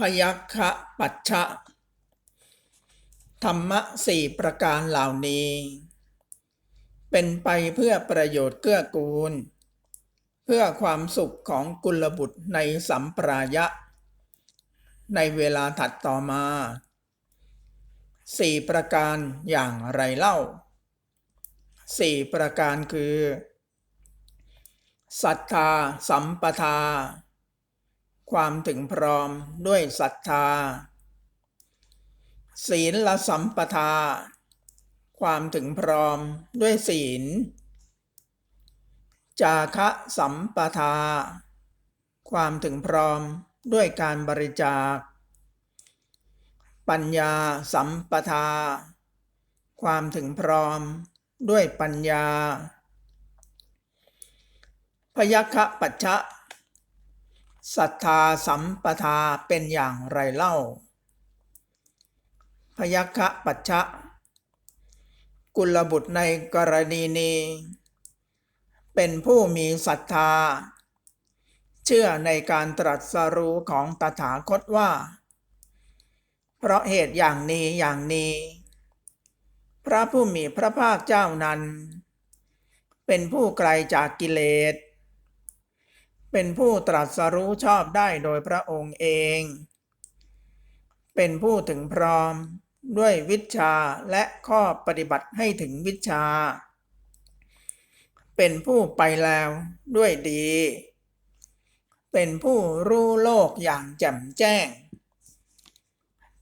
พยัคฆปัจฉะธรรมะสี่ประการเหล่านี้ เป็นไปเพื่อประโยชน์เกื้อกูล เพื่อความสุขของกุลบุตรในสัมปรายะ ในเวลาถัดต่อมาสี่ประการอย่างไรเล่าสี่ประการคือศรัทธาสัมปทา ความถึงพร้อมด้วยศรัทธา ศีลละสัมปทา ความถึงพร้อมด้วยศีล จาคะสัมปทา ความถึงพร้อมด้วยการบริจาค ปัญญาสัมปทา ความถึงพร้อมด้วยปัญญา พยัคฆปัจฉะ ศรัทธาสัมปทาเป็นอย่างไรเล่า พยัคฆปัจฉะกุลบุตรในกรณีนี้ เป็นผู้มีศรัทธา เชื่อในการตรัสรู้ของตถาคตว่า เพราะเหตุอย่างนี้อย่างนี้ พระผู้มีพระภาคเจ้านั้น เป็นผู้ไกลจากกิเลส เป็นผู้ตรัสรู้ชอบได้โดยพระองค์เอง เป็นผู้ถึงพร้อมด้วยวิชาและข้อปฏิบัติให้ถึงวิชา เป็นผู้ไปแล้วด้วยดี เป็นผู้รู้โลกอย่างแจ่มแจ้ง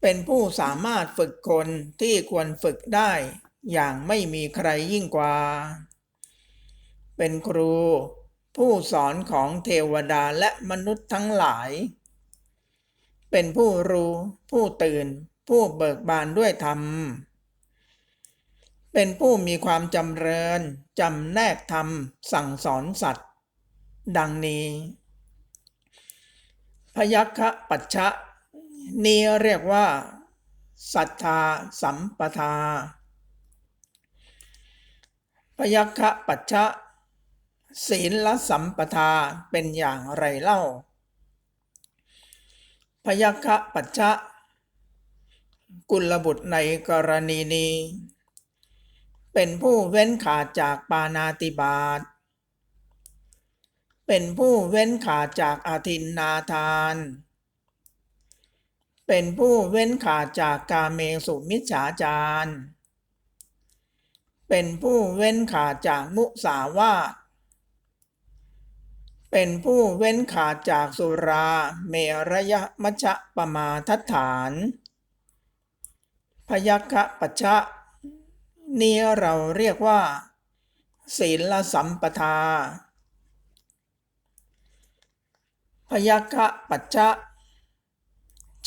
เป็นผู้สามารถฝึกคนที่ควรฝึกได้อย่างไม่มีใครยิ่งกว่า เป็นครู ผู้สอนของเทวดาและมนุษย์ทั้งหลาย เป็นผู้รู้ผู้ตื่น ผู้เบิกบานด้วยธรรม เป็นผู้มีความจำเริญจำแนกธรรม สั่งสอนสัตว์ ดังนี้ พยัคฆปัจฉะนี้เรียกว่าศรัทธาสัมปทาพยัคฆปัจฉะ ศีลละสัมปทาเป็นอย่างไรเล่า พยัคฆปัจฉะกุลบุตรในกรณีนี้ เป็นผู้เว้นขาดจากปานาติบาต เป็นผู้เว้นขาดจากอาทินนาทาน เป็นผู้เว้นขาดจากกาเมสุมิจฉาจาร เป็นผู้เว้นขาดจากมุสาวาท เป็นผู้เว้นขาดจากสุรา เมรยมัชะปมาทัฐาน พยัคฆปัจฉะนี้เราเรียกว่า ศีลสัมปทา พยัคฆปัจฉะ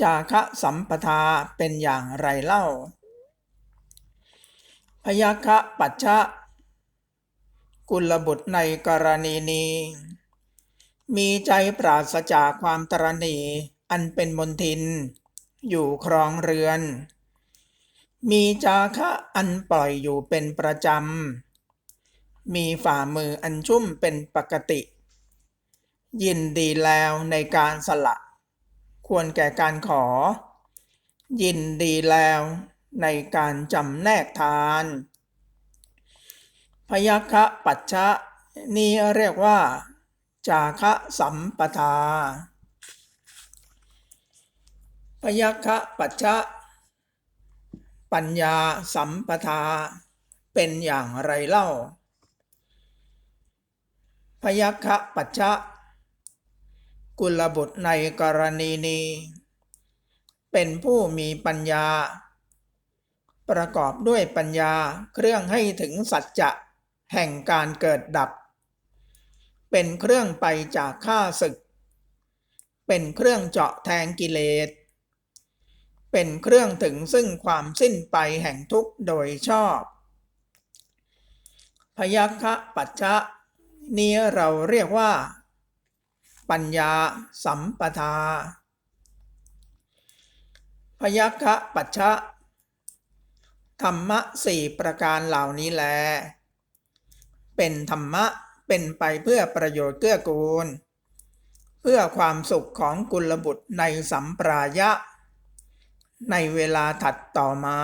จาคะสัมปทาเป็นอย่างไรเล่า พยัคฆปัจฉะกุลบุตรในกรณีนี้ มีใจปราศจากความตรณีอันเป็นมนทิน อยู่ครองเรือน มีจาคะอันปล่อยอยู่เป็นประจำ มีฝ่ามืออันชุ่มเป็นปกติ ยินดีแล้วในการสละ ควรแก่การขอ ยินดีแล้วในการจำแนกทาน พยัคฆปัจฉะนี้เรียกว่า จาคะสัมปทา พยัคฆปัจฉะปัญญาสัมปทา เป็นอย่างไรเล่า พยัคฆปัจฉะกุลบุตรในกรณีนี้ เป็นผู้มีปัญญา ประกอบด้วยปัญญาเครื่องให้ถึงสัจจะแห่งการเกิดดับ เป็นเครื่องไปจากข้าศึก เป็นเครื่องเจาะแทงกิเลส เป็นเครื่องถึงซึ่งความสิ้นไปแห่งทุกข์โดยชอบ พยัคฆปัจฉะนี้เราเรียกว่า ปัญญาสัมปทา พยัคฆปัจฉะธรรมะสี่ประการเหล่านี้แล เป็นธรรมะ เป็นไปเพื่อประโยชน์เกื้อกูล เพื่อความสุขของกุลบุตรในสัมปรายะ ในเวลาถัดต่อมา